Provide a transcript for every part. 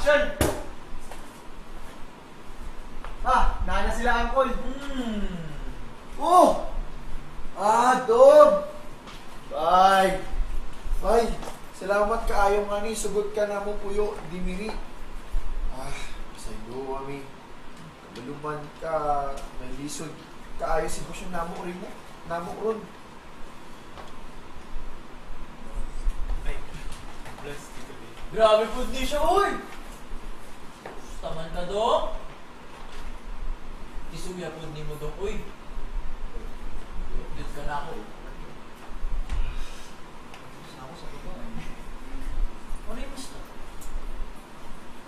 Action! Ah, nana sila angkol. Hmm. Oh! Ah, dog! Ay! Ay! Salamat kaayo nga ni, sugod ka na mo puyo, dimiri. Ah, sa iyo, ami. Kabaluman ka, may lisod. Kaayo si Bosyo namo rin mo. Namo ron. Ay, bless Tito B. Grabe po di siya, uy! Taman ka do? Isuya po ni mo do, uy. Dito ka na ako. Ako sa baba. Ano yung gusto?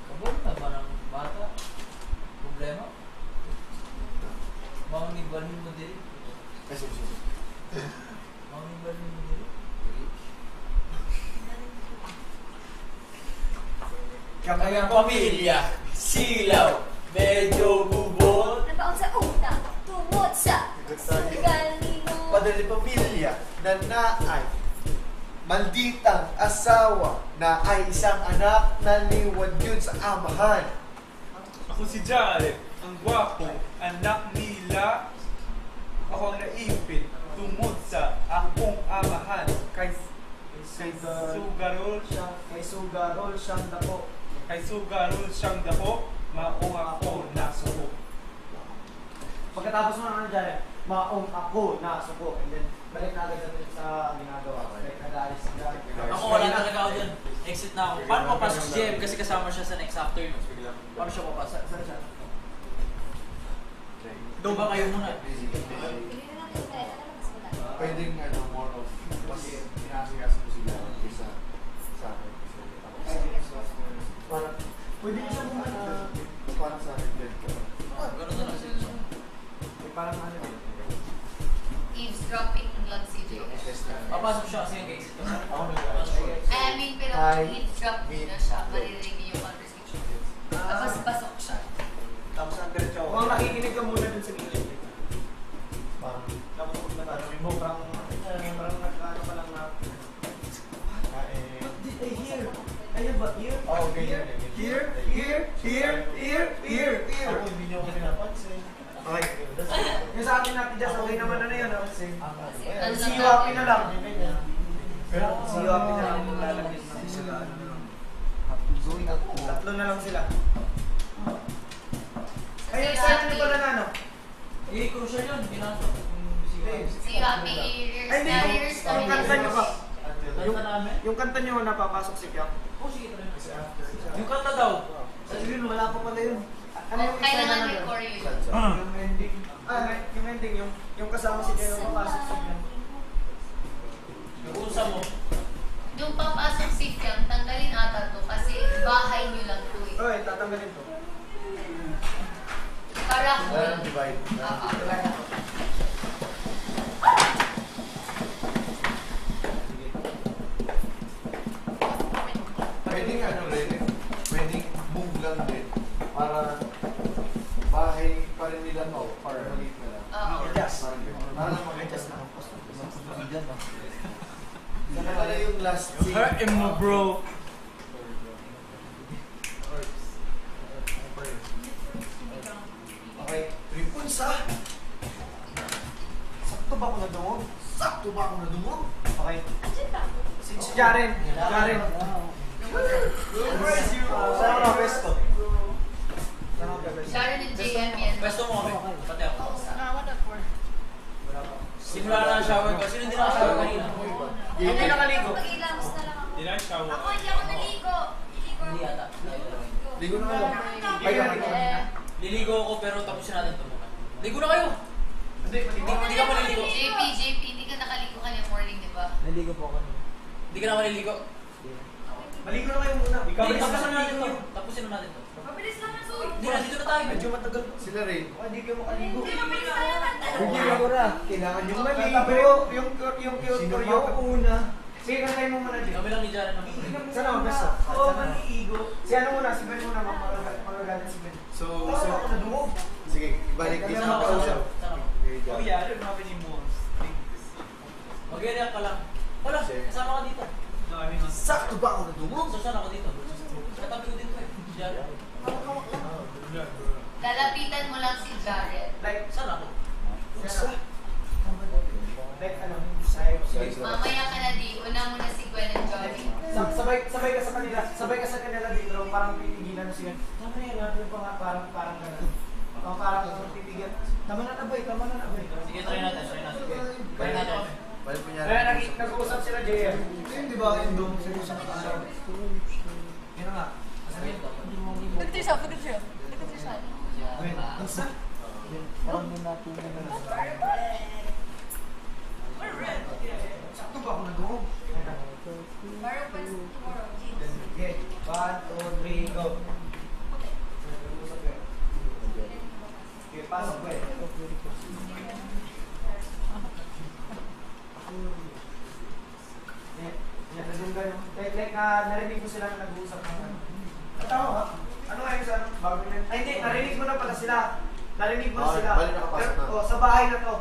Kabon na ba ng bata? Problema? Maunigbalhin mo diri. Kasi, kasi. Maunigbalhin mo diri. Kaya pamilya, silaw, medyo bubot. Nabaon sa una, tungod sa galino. Padali pamilya na naay malditang asawa na ay isang anak na liwad yun sa amahan. Ako si Jared, ang gwapo, anak nila. Ako ang naipit, tumod sa akong amahan. Kay, kay Sugarol, siya, kay Sugarol siyang dako. Kay Sugarol siyang dako, maong ako nasuko. Pagkatapos mo naman dyan, maong ako na suko. And then, balik na agad natin sa ginagawa. Balik na dahil sa Ako wala talaga ako dyan. Exit na ako. Paano papasok si JM? Kasi kasama siya sa next afternoon. Paano siya papasok? Saan siya? Doon ba kayo muna? Na na. Pwedeng ano, more of Pwede niyo siya muna. parang sa akin din. Ganun na lang sila. Eh, parang ano. Eavesdropping lang si Joe. Papasok siya kasi nag-exit ka. Ako I mean, pero Hi. eavesdrop na siya, maririnig niyo yung conversation. Tapos pasok siya. Tapos ang diretso. Kung nakikinig ka muna Here? Here? Here? Here? Ako, hindi niyo ako pinapansin. Okay. Yung sa akin natin dyan, okay naman ano yun. Ano Si lang Yuapi natin? na lang. Pero, Si Yuapi na lang lalagyan natin sila. Tatlo na lang sila. Si Ay, sa atin pala na ano? Eh, crucial yun. Pinasok. Si Yuapi, ears Ay, hindi. Yung kanta nyo ba? Yung? Yung kanta nyo napapasok si Piang. Oh, sige. Yung kanta daw. Sabi yun, wala pa pala yun. Ano yung isa na Kailangan ano may choreo yun. Yung ending. Ah, yung ending, yung, yung kasama si Jero papasok Piang. Yung unsa mo. Nung papasok si Fiam, tanggalin ata to kasi bahay niyo lang to eh. Oy, tatanggalin to. Para Parang cool. divide. Oo. Pwedeng ano rin, lang din. Para bahay pa rin nila to, para maliit na lang. Oo. Parang ganun. Para lang mag-adjust na. Diyan na. Sana pala yung last scene. Hurt mo bro. Okay, three points ha. Sakto ba ako na dungog? Sakto ba ako na dungog? Okay. Si Jaren. Jaren. Where's you? Saan ka Sharon and JM yan. Pwesto mo kami. Pati ako. Wala pa. Simula na ang shower ko. Sino hindi nakashower kanina? Hindi nakaligo. Mag-ilamos na lang ako. Di na shower. Ako hindi ako naligo. Hindi ako. ata. Ligo na. Eh, Liligo ako pero tapusin natin ito muna. Ligo na kayo! Hindi, Hindi, hindi ka maliligo. JP, JP, hindi ka nakaligo kanina morning, di ba? Naligo po ako. Hindi ka na maliligo. Maligo na kayo muna. Ikaw, Hindi, tapusin na natin yun. Tapusin na natin to. Mabilis lang na to. Hindi na, dito na tayo. Medyo matagal. Sila rin. Oh, Hindi kayo makaligo. Hindi, mabilis tayo. Hindi ako ra. Kailangan yung maligo. Yung yung Sino tutorial ba? ko una. Sige, kantay mo muna dito. Kami lang ni Jaren na Saan ako besto? Oo, maligo. Si ano muna? Si Ben muna. Magagalit si Ben. So, So, so, ako na dumog. sige, ibalik dito Sana sa ako, kausap. sana ako. Oh yeah, ano mga pinimos? Mag-iiyak ka lang. Wala, kasama ka dito. I Sakto ba ako na dungog? So, saan ako dito? Katabi ko dito Lalapitan mo lang si Jared. Like, saan ako? Ano? Mamaya ka na di. Una muna si Gwen and Johnny. Sabay, sabay ka sa kanila. Sabay ka sa kanila dito. Parang pinigilan mo siya. Tama na yan. Ah. Ano pa nga? Parang, parang ganun. Parang, parang ganun. Pinigilan. Tama na na boy. Tama na na boy. Sige, try natin. Try natin. Try natin. Balik mo niya. Kaya nag-uusap sila, JM. Hindi ba? Yung dome. Seryosan ka. Yan nga. Look at yourself, look at yourself. Look at yourself. Wait, ang sa? Sakto ba ako nag-go? Tomorrow tomorrow. Okay, one, two, three, go. Okay, pasok ko eh. Nandun kayo. Like, like ah, narinig ko sila na nag-uusap ano. Tama? Ano nga yung sa ano? Bago na. Ay, hindi, narinig mo na pala sila. Narinig mo na Ah, sila. bali nakapasok Pero, na. oh, sa bahay na to.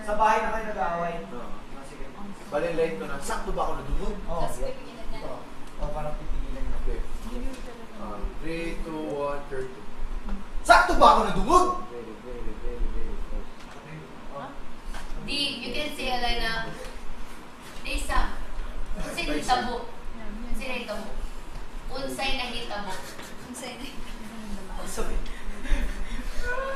Sa bahay na kayo nag-aaway. Oo. Ah, sige. Bali, late ko na. Sakto ba ako nadulog? Oh, Tapos pipigilan niya. ito. Oh, parang pitigilan na. Okay. Um, 3, 2, 1, 30. Sakto ba ako nadulog? Oh. Di, you can say Alana, Lisa, unsay nahitabo? Unsay nahitabo? Unsay nahitabo? Unsay nahitabo? Sorry.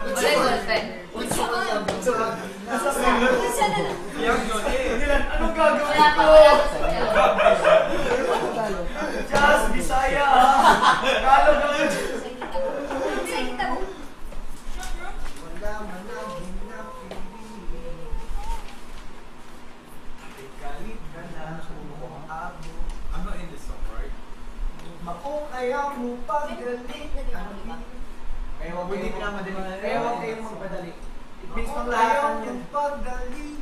Unsay ballpen? Unsa ka lang? Unsa ka? Nasa single. Isa na lang. Yang yun eh. Anong gagawin ko? wala pa Just Bisaya ah. Tagalog naman. Unsay hitabo? Wala man naging napili. Galit ka na kung ako. I'm not in this song, right? Maong ayaw mo pagalit. Kaya huwag kayong magmadali. Kaya huwag kayong magmadali. It means pang lahat ng yan. pagalit.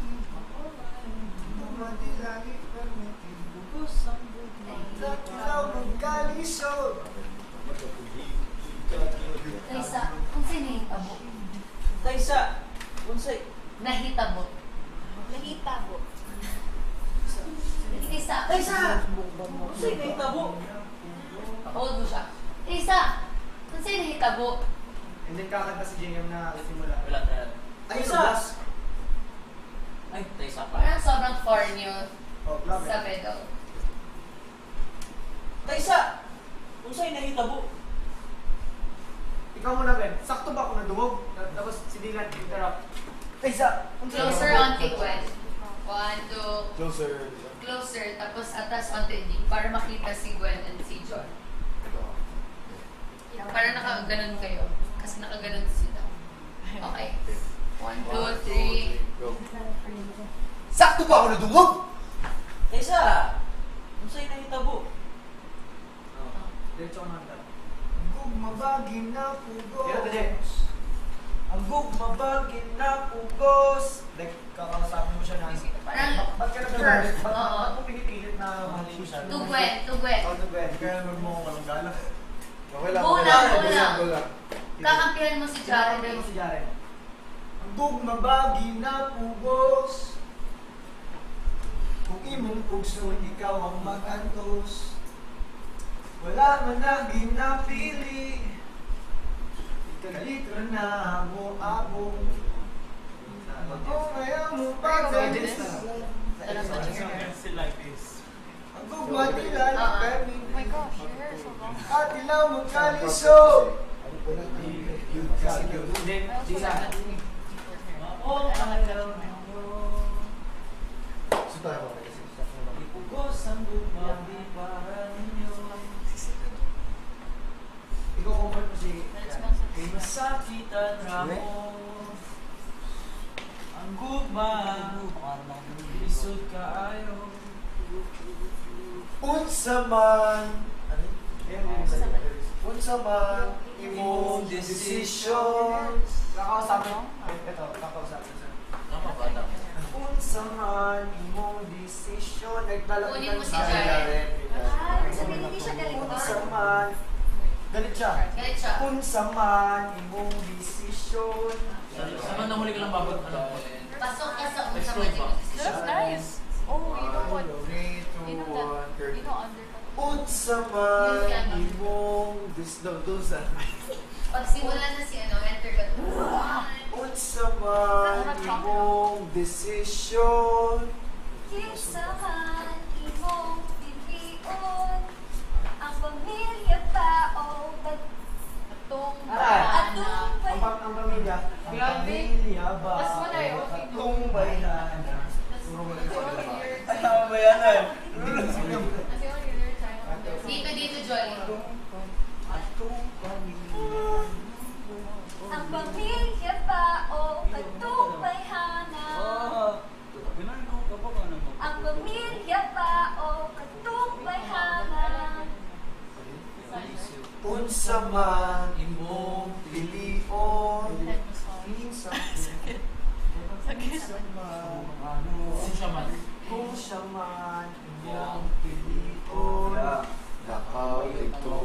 Madilagi ka Takilaw ng kalisod. Lisa, unsay nahitabo? Taysa. Unsay. Nahitabo. Nahitabo. Lisa, Taysa. Unsay nahitabo. Hold mo siya. Lisa, unsay nahitabo? And then kakanta si JM na simula. Wala, natin. Ay, Taysa. subas. Ay, Taysa pa. Parang sobrang foreign yun Oh, love sa middle. Taysa. Unsay nahitabo. Ikaw muna, Ben. Sakto ba ako nadumog? Tapos si Dylan interrupt. Ay, sa... Closer onto Gwen. One, two, Closer. closer. Tapos atas onto Indy. Para makita si Gwen and si John. Para nakaganon kayo. Kasi nakaganon sila. Okay. One, two, three. Go. Sakto ba ako nadulog? Taysa. Unsay nahitabo. Diretso ka na. Gugmabagin na pugos. Kaya ito, Ang gugmabagin na pugos. Like, kakamasapin mo siya na. Parang, Ba- Ba't ka? Ba't Oo. ba't mo pinipilit na mahalin mo siya? to Gwen, to Gwen. Oh, to Gwen. Kaya naman mo ako walang gala. Okay lang. Go okay lang, go go lang. go lang. Kakampihan mo si Jared. Kaya mo si Jaren. Ang gugmabagi na pugos. Kung imong pugso, ikaw ang magantos. Wala man naging napili. Ikalit na mo abo. Kung ayaw mo pa It's like this. Ang gugma tila Ah. ng kami. Oh my gosh, your hair is so long. At ilaw mo kalisod. Maong ayaw mo. So tayo ba? Ipugos ang bumati para ninyo. Ikaw comfort mo si Kay masakitan ramo. Ang gugma. Unsa man. Ano? Unsa Unsa man imong desisyon. Kakausapin mo? Ito, kakausapin siya. Tama ba? Tama. Unsa man imong desisyon. Naglalapit Kunin mo si sa Jaren. Ah, sabihin hindi siya galit Unsa man. Galit siya. Galit siya. Unsa man imong desisyon. Sa man nahuli ka lang babot. Ano? Pasok ka sa unsa man ba? yung That decision. looks nice. Oh, you know what? sa may imong disdagdol oh, sa Pag simula na si ano, enter ka Unsa man imong desisyon? Kinsa man imong pilion? Ang pamilya ba o atong ba? Atong ba? Ang, ang pamilya? Ang pamilya ba? Mas mo na yun. Atong ba na? Puro ba yun? Tama ba yan? Unsa man imong pilion. Ano. Kung siya man. Imong pilion. Lakaw ito.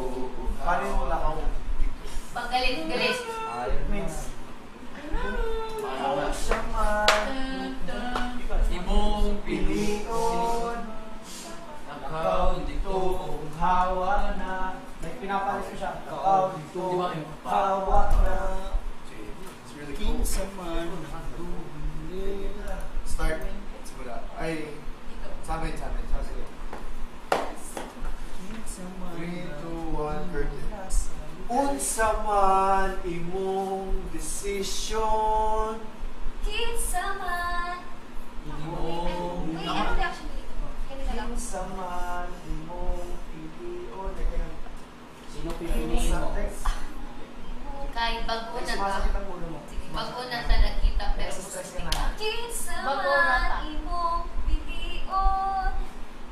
Paano yung lakaw? Paggalit, galit. Means, Kung siya man Imong pilion. ikaw dito, kung hawa na, like pinapalis ko siya, ikaw dito, Di ba yun? hawa na, It's really cool. Start. Simula. Ay, sa amin, sa amin. Sa amin. Three, two, one, curtain. Unsa man imong decision Kinsa man. Imong ano. Unsa man Kay bago na ta. Sige, bago na ta nagkita pero na ta. man imong pilion.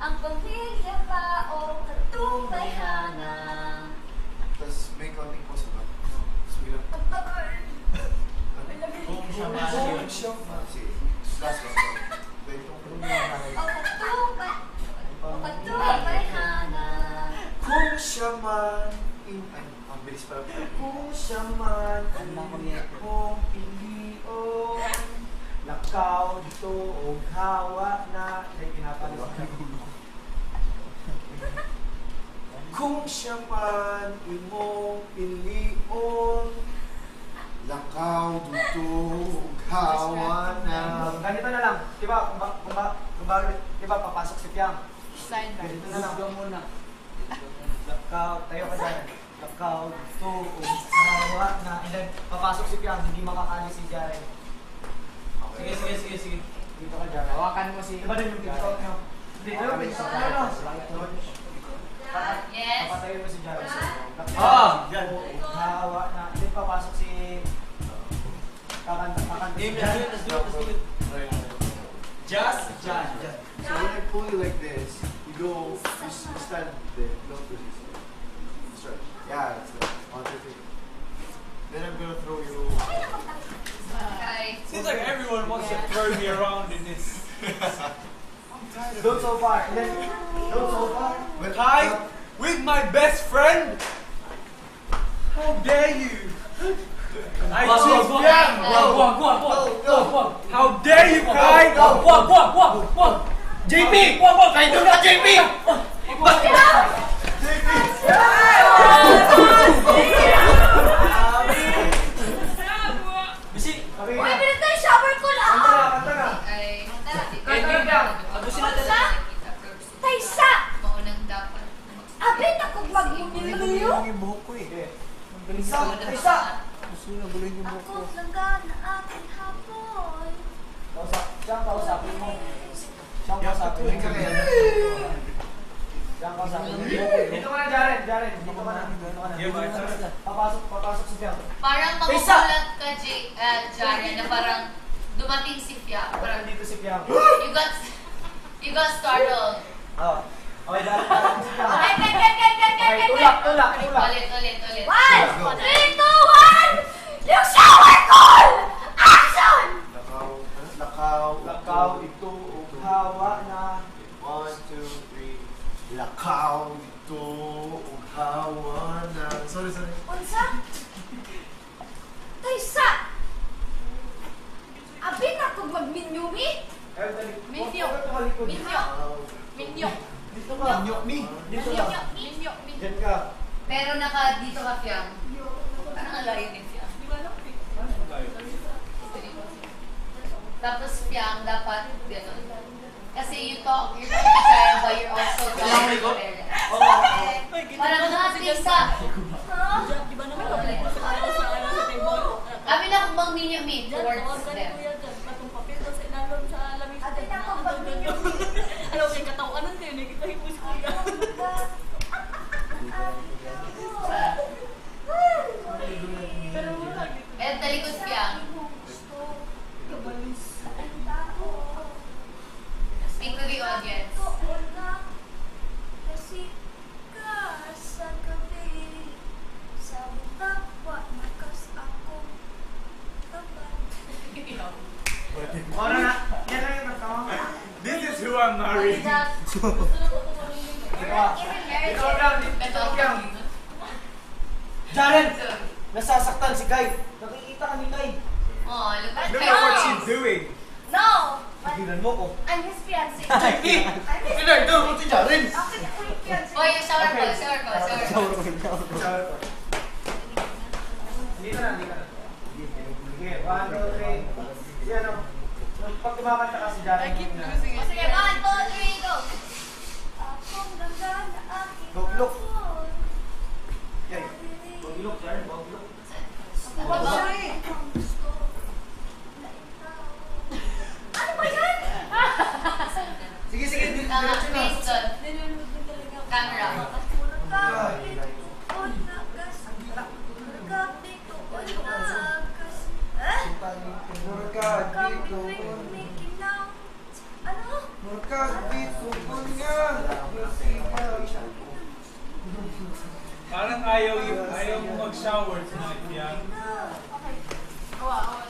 Ang pamilya ba o katubayhanan? Tapos may konting pause ba? Tapos bilang Kung siya man. Kung siya Sige. Last last Wait, O katubay... O katubayhanan. Kung siya man in, ay, ang bilis pala. Kung siya man imong pilion Lakaw dito, o hawa na, like pinapalis. Kung siya man imong pilion Lakaw duto hawa na Ganito na lang, di ba, kung ba, kung ba, kung ba, di ba, papasok si Piang. Side Ganito na lang. muna. Lakaw, tayo ka dyan. Lakaw, dito, o hawa na, and then, papasok si Piang, hindi makakali si Jaren. Sige, sige, sige, sige. Dito ka dyan. Hawakan mo si... Iba din yung pinto nyo. Dito yung pinto. Ano, no? Yes. Papatayin mo si Jaren. Ah! Lakaw, dito, hawa na, and then, papasok si... Kakanta, kakanta si Game, let's do it, let's do it, let's do it. Just John. Throw me around in this. Don't so far. And then, don't so far. Well, Hi, uh, with my best friend. How dare you? I Wag, wag, choose wag. Piang. Wag, wag, wag, wag. Wag, wag. How dare you, Kai? Wag, wag, wag, wag, wag. JP! Wag, wag. Kay doon ka, JP! Bisi. Okay, tulak, okay. tulak, tulak. Ulit, ulit, ulit. One, three, two, one! Yung shower call! Action! Lakaw, lakaw, Lakaw, ito, hawa na. One, two, three. Lakaw, ito, hawa na. Sorry, sorry. Unsa? Taysa! Abit ako mag-minyumi? Eh, dali. Minyo. Huwag ka tumalikod. Minyo. Lakaw. Minyo. Dito ka. me. Dito Minyo. ka. Minyo. Minyo. Diyan ka. Pero naka dito ka, Fia. Parang ang layo ni Fia. Tapos Fia, dapat gano'n. Kasi you talk, you're talking to Jaren, but you're also talking to Jaren. Parang natin sa... Ha? Kami na kung bang ninyo me towards them. Abit ako mag-minyumi. Alam mo, yung katawan nun din, nakita yung puso ko yan. Ka. Ka lang. Dito ka lang. Jaren! Nasasaktan si Kai. Nakikita ka ni Kai. Oh, look at Look at what she's doing. No! But Tigilan mo ko. I'm his fiancé. His Pinardo mo si Jaren. Bakit ako yung fiancé? Oh, yung shower ko, shower ko, shower ko. Dito na, dito na. Sige, one, two, three. Si ano, pag kumakanta ka si Jaren. Oh, sige, one, two, three, go. Akong ganda na aking Look, look. Okay. Huwag ilok, Jaren. Huwag ilok. Ano ba? Ano ba yan? Sige, sige. di- Tama, Diretso na. based on Nilulog na talaga ako. camera. Magkakapit ko na kasi. Magkakapit ko na kasi. Eh? Magkakabit ko. Kumikinaw. Ano? Magkakabit ko nga. Parang ayaw, yung, ayaw mo mag-shower tonight, Fiang. Okay. Awa, awa.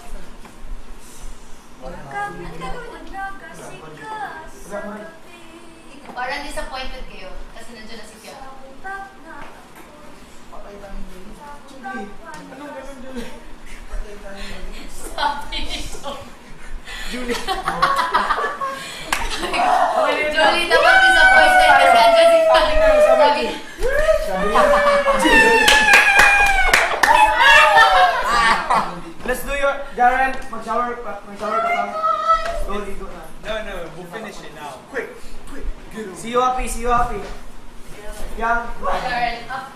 Magkakapit ko na kasi kasi. Parang disappointed kayo kasi nandiyan na si Pia. Patay tayo dun. Julie, anong ganun Julie? Patay tayo dun. Sabi nito. Julie. Julie dapat disappointed kasi nandiyan si Pia. Sabi. Let's do your, Jaren, mag-shower ka, mag-shower ka lang. Go, ligo na. No, no, we'll finish it now. Quick, quick. See you happy, see you happy. Yang, Turn up.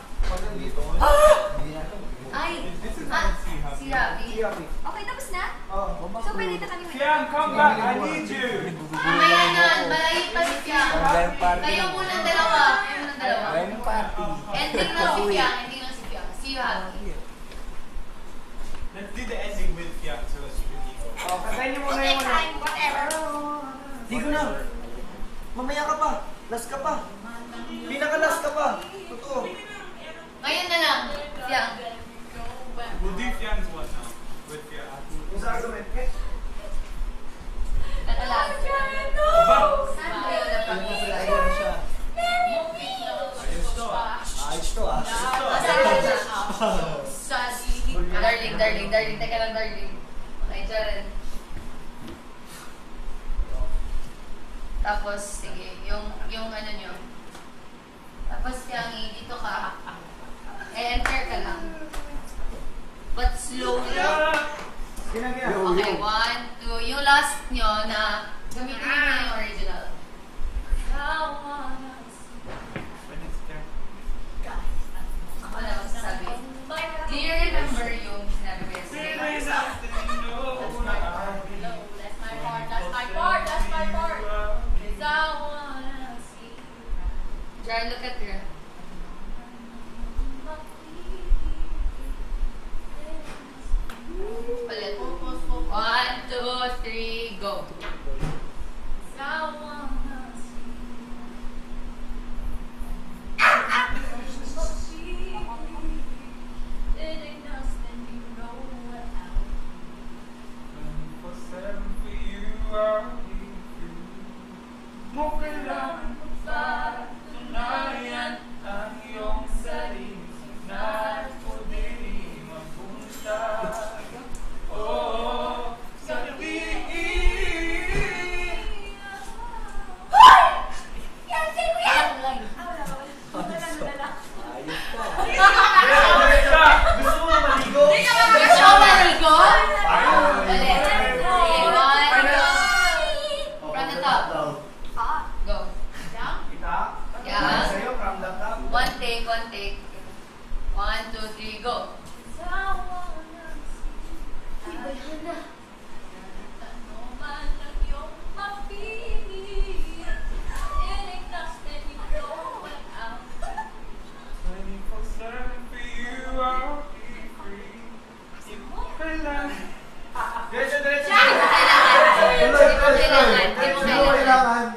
Ay, ah, si. See you happy. Okay, tapos na? Oh, So, pwede na kami Fiang, come back. I need you. Mamaya na, malayo pa si Pia. Kayo muna dalawa. Kayo muna dalawa. Ending na si Pia. Ending na si Pia. See you happy. Let's do the ending with Fiang so it's really cool. Oh, kantayin niyo muna yung ano. whatever. Ligo na. Mamaya ka pa. Last ka pa. Pinaka-last ka pa. Totoo. Ngayon na lang. Pia. We'll do Fiang's one now. With Fiang. Yung sa argument. Eh, Nakalag. Ayaw na pa. Ayaw na siya. Ayos to ah. Ayos to ah. Darling, darling, darling. Teka lang, darling. Okay, Jaren. Tapos, sige, yung, yung ano nyo. Tapos, Piangi, dito ka. E-enter ka lang. But slowly. Okay, one, two. Yung last nyo na gamitin nyo na yung original. When it's there. Ako na magsasabi. Do you remember yung sinabi ko yesterday? That's my part, that's my part, that's my part. Jar, look at her. Ulit. One, two, three, go. For One, two, three, go. Twenty-four seven for you, I'll be free. Di mo kailangan. Diretso, diretso. Hindi